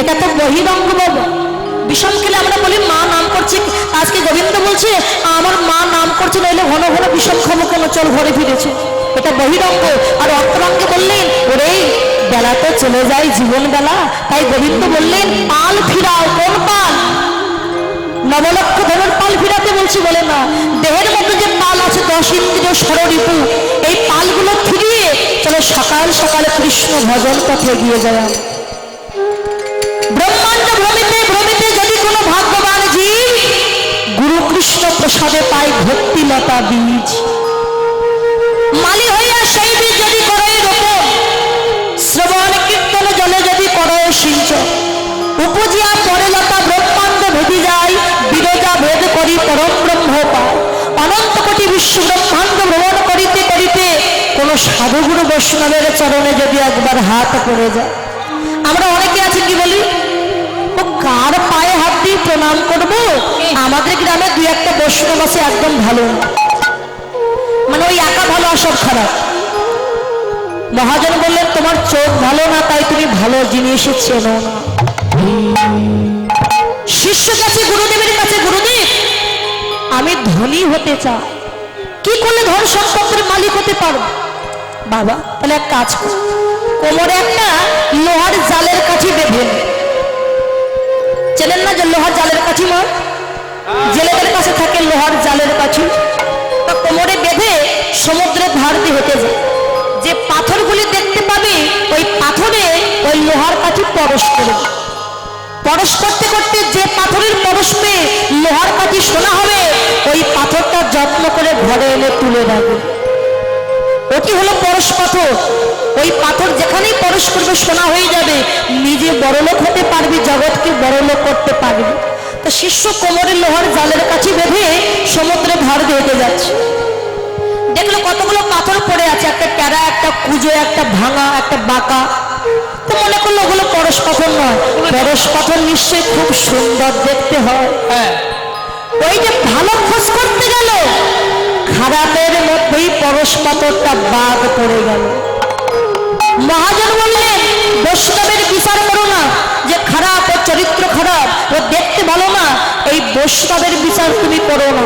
এটা তো বহিরঙ্গ বিষম খেলে আমরা বলি, মা নাম করছে আজকে গোবিন্দ বলছে, আমার মা নাম করছে, নইলে ঘন ঘন বিষম খাব কেন চল ঘরে ফিরেছে? এটা বহিরঙ্গ। আর অন্তরঙ্গে বললেন, ওরে, বেলা তো চলে যায় জীবন বেলা। তাই গোবিন্দ বললেন, পাল ফিরাও, কোন পাল? নবলক্ষ ধরুন, পাল ফিরাতে বলছি, বলে না। দেহের মধ্যে যে পাল আছে, দশ ইন্দ্রিয় ষড়রিপু এই পালগুলো ফিরিয়ে চলো সকাল সকালে কৃষ্ণ ভজন পথে এগিয়ে যায়। ব্রহ্মাণ্ড ভ্রমিতে ভ্রমিতে যদি কোনো ভাগ্যবান জীব গুরু কৃষ্ণ প্রসাদে পায় ভক্তিলতা বীজ। মালি হইয়া সেই বীজ যদি করে রোপণ, শ্রবণ কীর্তন জলে যদি করে সিঞ্চন উপজিয়া পরে লতা ব্রহ্মাণ্ড ভেদি যায়, বিরজা ভেদ করি পরম ব্রহ্ম পায়। অনন্ত কোটি বিশ্ব ব্রহ্মাণ্ড ভ্রমণ করিতে করিতে কোন সাধুগুরু বৈষ্ণবের চরণে যদি একবার হাত পড়ে যায়। আমরা অনেকে আছি কি বলি? ও কার পায়ে হাত দিয়ে প্রণাম করব? আমাদের গ্রামে দুই একটা বৈষ্ণব আছে, একদম ভালো। মানে ওই একা ভালো আর সব খারাপ। মহাজন বললেন, তোমার চোখ ভালো না, তাই তুমি ভালো জিনিস চেনো না। শিষ্য কাছে গুরুদেবের কাছে, গুরুদেব, আমি ধনী হতে চাই। কি করলে ধন সম্পত্তির মালিক হতে পারব? বাবা, তাহলে এক কাজ কোমরে একটা লোহার জালের কাঠি বেঁধে। চেনেন না যে লোহার জালের কাঠি মা? জেলেদের কাছে থাকে লোহার জালের কাঠি। তা কোমরে বেঁধে সমুদ্রের ধার দিয়ে হেঁটে যায় যে পাথরগুলি দেখতে পাবে, ওই পাথরে ওই লোহার কাঠি পরশ করে পরশ করতে করতে যে পাথরের পরশ পেয়ে লোহার কাঠি শোনা হবে, ওই পাথরটা যত্ন করে ঘরে এনে তুলে রাখবে। ওটি হলো পরশ পাথর। ওই পাথর যেখানেই পরশ করবে সোনা হয়ে যাবে। নিজে বড়লোক হতে পারবি জগৎকে বড়লোক করতে পারবি। তো শিষ্য কোমরের লোহার জালের কাছে বেঁধে সমুদ্রে ভার দিয়ে যাচ্ছে। দেখল কতগুলো পাথর পড়ে আছে একটা প্যারা একটা কুজো একটা ভাঙা একটা বাঁকা। তো মনে করল ওগুলো পরশ পাথর নয়। পরশ পাথর নিশ্চয়ই খুব সুন্দর দেখতে হয়। হ্যাঁ। ওই যে ভালো খোঁজ করতে গেল খারাপের মধ্যেই পরশ বাদ পড়ে গেল। মহাজন বললেন, বৈষ্ণবের বিচার করো না, যে খারাপ ও চরিত্র খারাপ ও দেখতে ভালো না, এই বৈষ্ণবের বিচার তুমি করো না।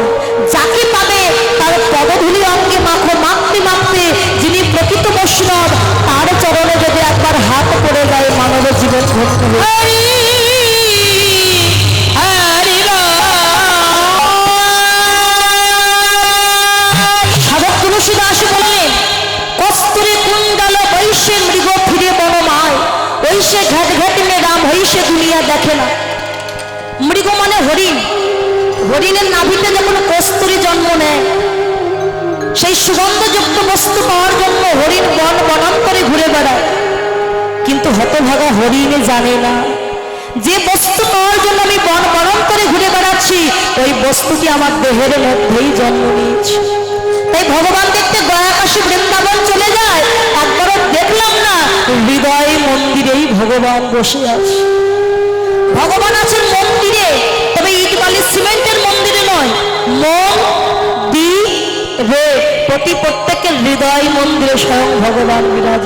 যাকে পাবে তার পদধূলি অঙ্গে মাখো, মাখতে মাখতে যিনি প্রকৃত বৈষ্ণব, তার চরণে যদি একবার হাত পড়ে যায়, মানব জীবন ধন্য রাম দুনিয়া দেখে না। মৃগ মানে হরিণ। হরিণের নাভিতে যখন কস্তুরী জন্ম নেয়, সেই সুগন্ধযুক্ত বস্তু পাওয়ার জন্য হরিণ বন বনান্তরে ঘুরে বেড়ায়। কিন্তু হতভাগা হরিণে জানে না যে বস্তু পাওয়ার জন্য আমি বন বনান্তরে ঘুরে বেড়াচ্ছি, ওই বস্তুটি আমার দেহের মধ্যেই জন্ম নিয়েছে। তাই ভগবান দেখতে গয়াকাশী বৃন্দাবন চলে যায়। একবারও দেখলাম না, হৃদয় মন্দিরেই ভগবান বসে আছে। ভগবান আছেন মন্দিরে, তবে ইট বালি সিমেন্টের মন্দিরে নয়, মন দি রে প্রতি প্রত্যেকের হৃদয় মন্দিরে স্বয়ং ভগবান বিরাজ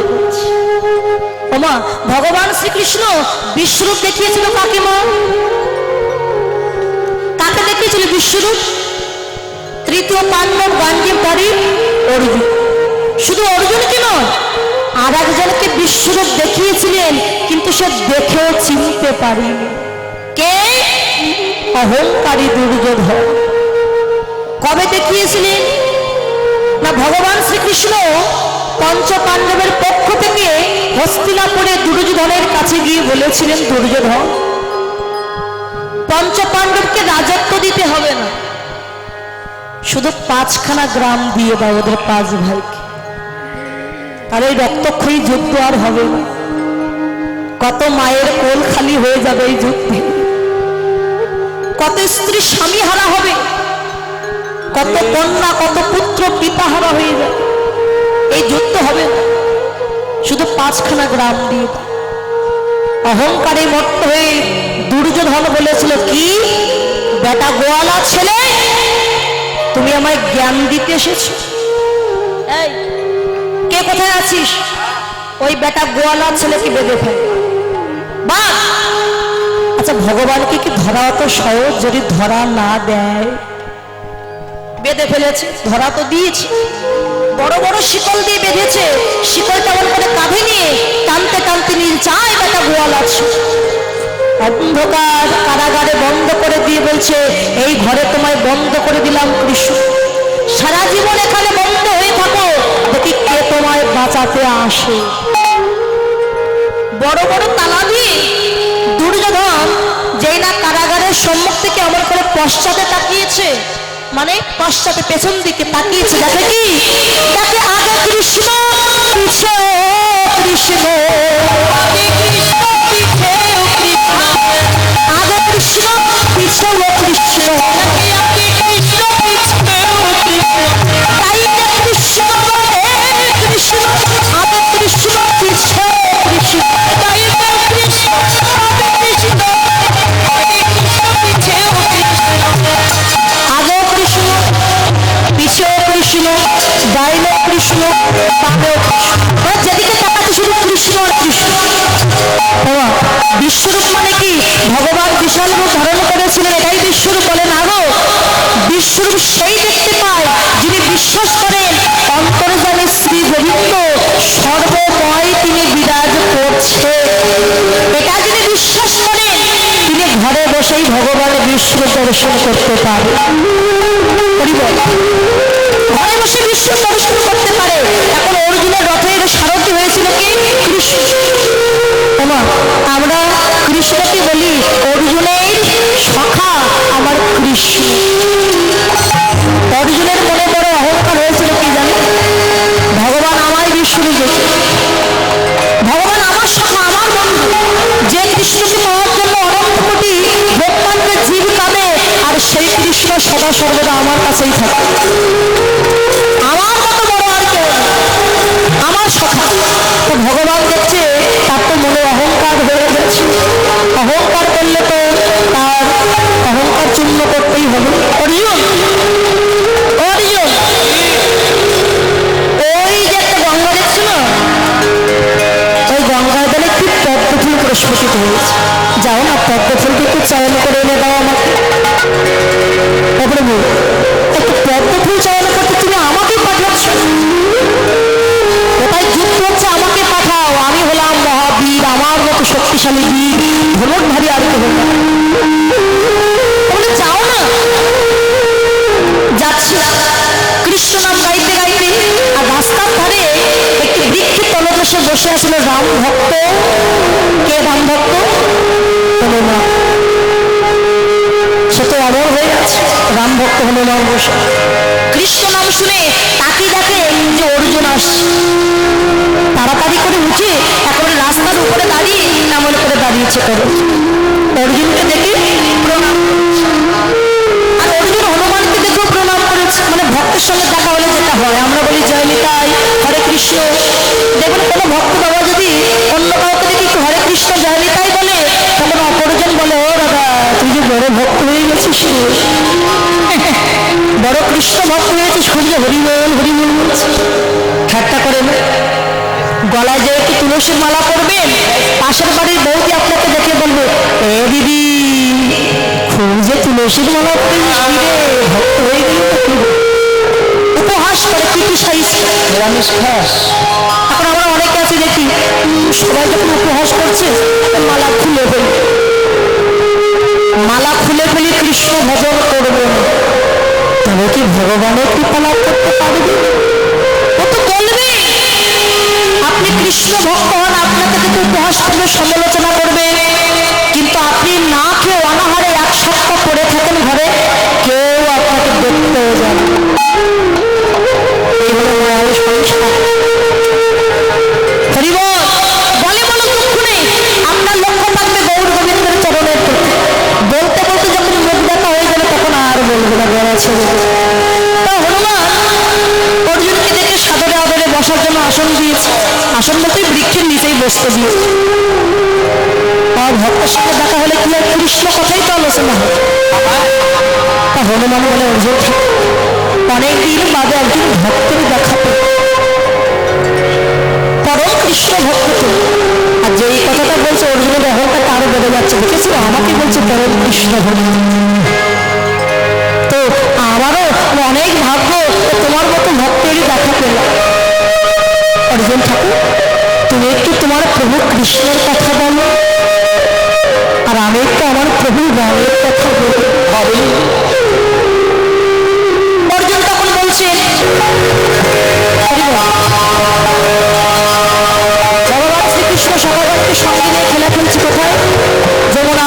ওমা, ভগবান শ্রীকৃষ্ণ বিশ্বরূপ দেখিয়েছিল কাকে মা কাকে দেখিয়েছিল বিশ্বরূপ? তৃতীয় পাণ্ডব গান্ধীর বাড়ি অর্জুন। শুধু আর একজনকে বিশ্বরূপ দেখিয়েছিলেন, কিন্তু সে দেখেও চিনতে পারিনি। কে? অহংকারী দুর্যোধন। কবে দেখিয়েছিলেন? না ভগবান শ্রীকৃষ্ণ পঞ্চ পাণ্ডবের পক্ষ থেকে হস্তিনাপুরে দুর্যোধনের কাছে গিয়ে বলেছিলেন, দুর্যোধন পঞ্চ পাণ্ডবকে রাজত্ব দিতে হবে না। শুধু পাঁচখানা গ্রাম দিয়ে দাও ওদের পাঁচ ভাইকে। আর এই রক্তক্ষয়ী যুদ্ধ আর হবে কত মায়ের কোল খালি হয়ে যাবে এই যুদ্ধে? কত স্ত্রী স্বামী হারা হবে? কত কন্যা, কত পুত্র পিতা হারা হয়ে যাবে? এই যুদ্ধ হবে। শুধু পাঁচখানা গ্রাম দিয়ে অহংকারে মত্ত হয়ে দুর্যোধন বলেছিল, কি? বেটা গোয়ালা ছেলে? তুমি আমায় জ্ঞান দিতে এসেছ? কোথায় আছিস? ওই বেটা গোয়ালা ছেলেকে বেঁধে ফেল। বা আচ্ছা ভগবানকে কি ধরা অত সহজ? যদি ধরা না দেয়? বেঁধে ফেলেছে, ধরা তো দিয়েছে। বড় বড় শিকল দিয়ে বেঁধেছে। শিকলটা এমন করে কাঁধে নিয়ে টানতে টানতে নিয়ে যায় বেটা গোয়াল অন্ধকার কারাগারে বন্ধ করে দিয়ে বলছে, এই ঘরে তোমায় বন্ধ করে দিলাম কৃষ্ণ। সারা জীবন এখানে বন্ধ হয়ে থাকো। কে তোমায় বাঁচাতে আসে। বড় বড় তালা দিয়ে দুর্যোধন যেই না কারাগারের সম্মুখ থেকে আমার করে পশ্চাতে তাকিয়েছে মানে পশ্চাতে পেছন দিকে তাকিয়েছে, দেখে কি? দেখে আগে কৃষ্ণ কৃষ্ণ। কৃষ্ণ আগে কৃষ্ণ কৃষ্ণ। কৃষ্ণ দর্শন করতে পারে। ঘরে বসে বিশ্ব দর্শন করতে পারে। এখন অর্জুনের রথের সারথি হয়েছিল কি? কৃষ্ণ। আমরা কৃষ্ণকে বলি অর্জুনের সখা আমার কৃষ্ণ। অর্জুনের মনে বড় অহংকার হয়েছিল কি জানি? ভগবান আমায় বিশ্বরূপ সর্বদা আমার কাছেই থাকে। মতো শক্তিশালী বীর ধনুর্ধারী আর কেউ না। বলে যাও না? যাচ্ছি কৃষ্ণ নাম গাইতে গাইতে আর রাস্তার ধারে একটি বৃক্ষের তলদেশে বসে আছিল রাম ভক্ত। কে রাম ভক্ত? হনুমান সে তো অমর হয়ে গেছে। রাম ভক্ত হনুমান বসে কৃষ্ণ নাম শুনে তাকে দেখে যে অর্জুন আসছে। তাড়াতাড়ি করে উঠে একেবারে রাস্তার উপরে দাঁড়িয়ে এমন করে দাঁড়িয়েছে করে অর্জুনকে দেখে প্রণাম। আর অর্জুন হনুমানকে দেখেও প্রণাম করেছে। মানে ভক্তের সঙ্গে দেখা হলে যেটা হয়, আমরা বলি জয় নিতাই হরে কৃষ্ণ। দেখবেন কোনো ভক্ত বাবা যদি অন্য কাউকে দেখি হরে কৃষ্ণ জয় নিতাই বলে তখন অপরজন বলে, ও দাদা তুই যে বড় ভক্ত হয়ে গেছিস রে।" বড় কৃষ্ণ ভক্ত হয়েছে সূর্য হরিবল হরিবল বলছে। ঠাট্টা করে না। গলায় যে একটু তুলসীর মালা করবেন পাশের বাড়ির বৌদি আপনাকে দেখে বলবে এ দিদি খুব যে তুলসীর মালা করিস কি রে ভক্ত গেল তো কি হলো?" উপহাস করে ক্রিটিসাইজ নিরামিষ খাস। এখন আমরা অনেকে আছি দেখি সবাই যখন উপহাস করছে মালা খুলে ফেলি। মালা খুলে ফেলি কৃষ্ণ ভজন করবে না তবে কি ভগবানের কৃপা লাভ করতে পারবে? আপনি কৃষ্ণ ভক্ত হন আপনাকে কিন্তু উপহাস করবে সমালোচনা করবে? কিন্তু আপনি না খেয়ে অনাহারে এক সপ্তাহ পড়ে থাকেন ঘরে। কৃষ্ণ কথাই তো আলোচনা হয়। তা হনুমান বলে অর্জুন অনেক দিন বাদে একজন ভক্তের দেখা পরম কৃষ্ণ ভক্ত আর যে কথাটা বলছে অর্জুনের অহংকার আরও বেড়ে যাচ্ছে। দেখেছি? আমাকে বলছে পরম কৃষ্ণ ভক্ত। তো আমারও অনেক ভাগ্য তোমার মতো ভক্তেরই দেখা পেলাম। অর্জুন ঠাকুর, তুমি একটু তোমার প্রভু কৃষ্ণের কথা বলো। আমি একটু আমার প্রভু রামের কথা হবে অর্জুন তখন বলছে ভগবান শ্রীকৃষ্ণ সকালকে সঙ্গে নিয়ে খেলা খেলছে কোথায়? যমুনা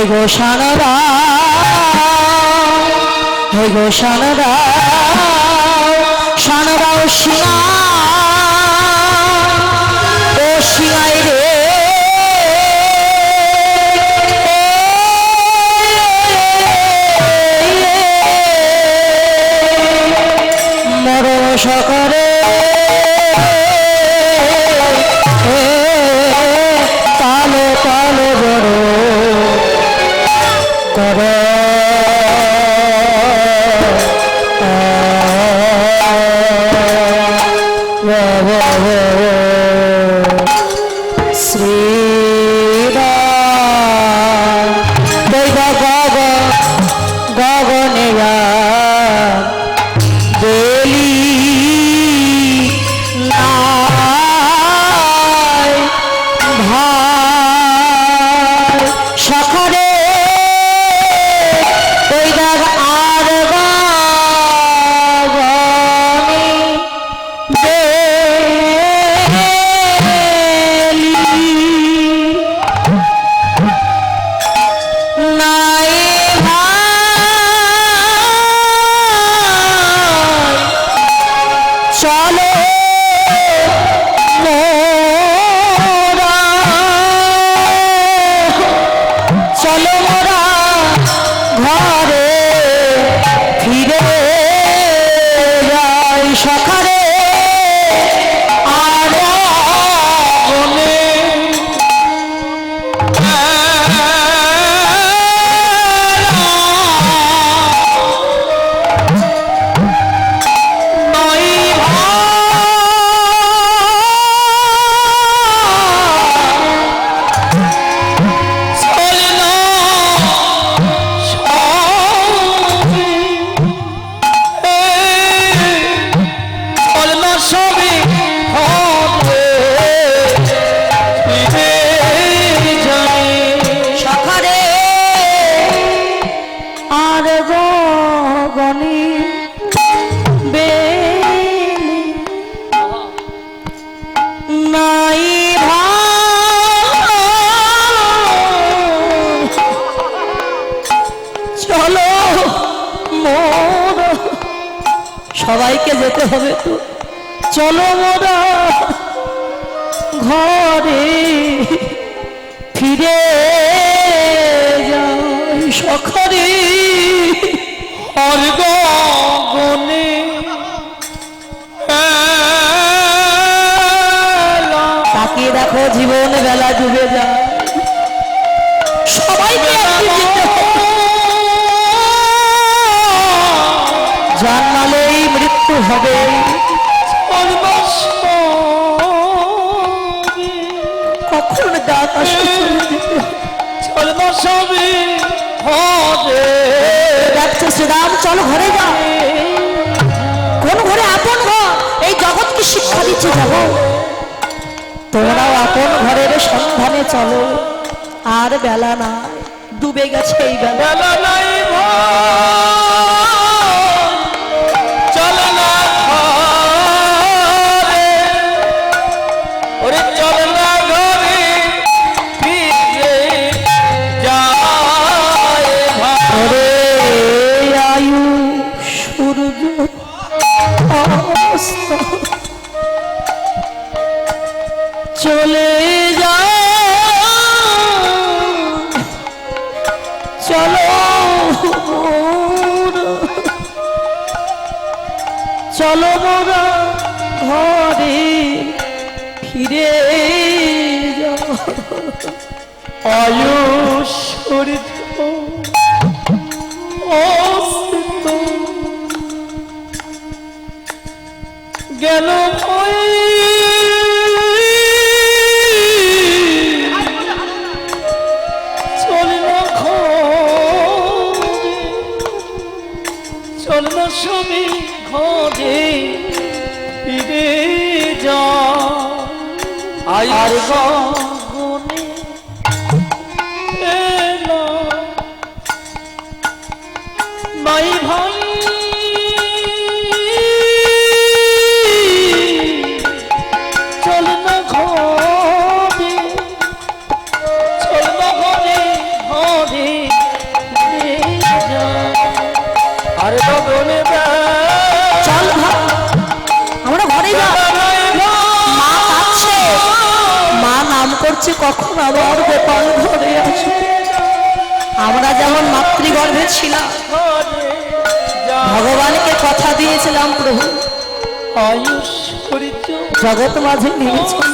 হে গো শারদা হে গো শারদাও সিংহা ও সিংহাই রে। মরণ ঘরে ফিরে যাই সকালে গগনে বেলি নাই চলো মোর। সবাইকে যেতে হবে তো। চলো মোরা ঘরে ফিরে জীবন বেলা ডুবে যায় সবাইকে। জন্মালেই মৃত্যু হবে কখন। ডাকছে শ্রীরাম, চলো ঘরে যাও কোন ঘরে আপন ঘর এই জগৎকে শিক্ষা দিচ্ছে জগৎ তোমরাও আপন ঘরের সন্ধানে চলো। আর বেলা না ডুবে গেছে এই বেলা। ওরে আয়ু সূর্য অস্ত চলে যা। চলো। চলো মোরা ঘরে ফিরে যাও। আয়ুষ আর গগনে কখন আবার গোপাল ঘরে আসবে আমরা যেমন মাতৃগর্ভে ছিলাম ভগবানকে কথা দিয়েছিলাম প্রভু। জগৎ মাঝে নিয়েছেন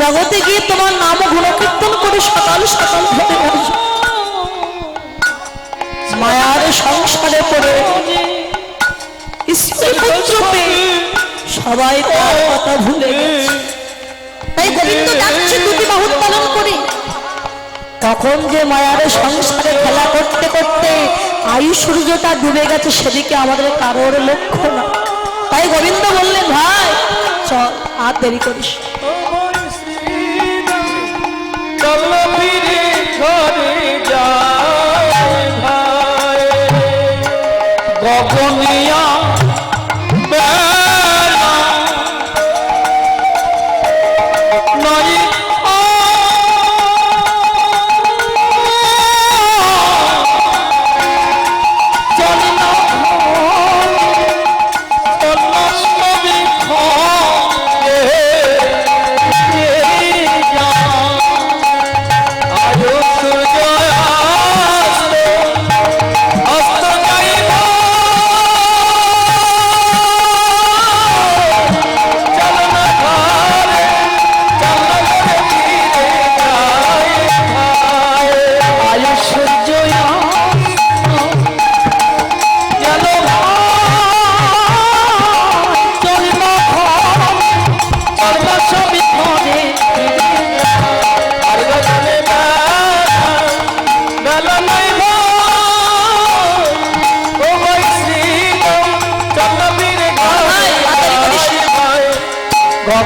জগতে গিয়ে তোমার নাম গুণকীর্তন করে সকাল সকাল আসবে মায়ার সংসারে পড়ে স্ত্রী পুত্র সবাই তার কথা ভুলে গেছে। তখন যে মায়ার সংসারে খেলা করতে করতে আয়ু সূর্যটা ডুবে গেছে, সেদিকে আমাদের কারোর লক্ষ্য না। তাই গোবিন্দ বললেন, ভাই, চল, আর দেরি করিস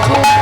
মাগো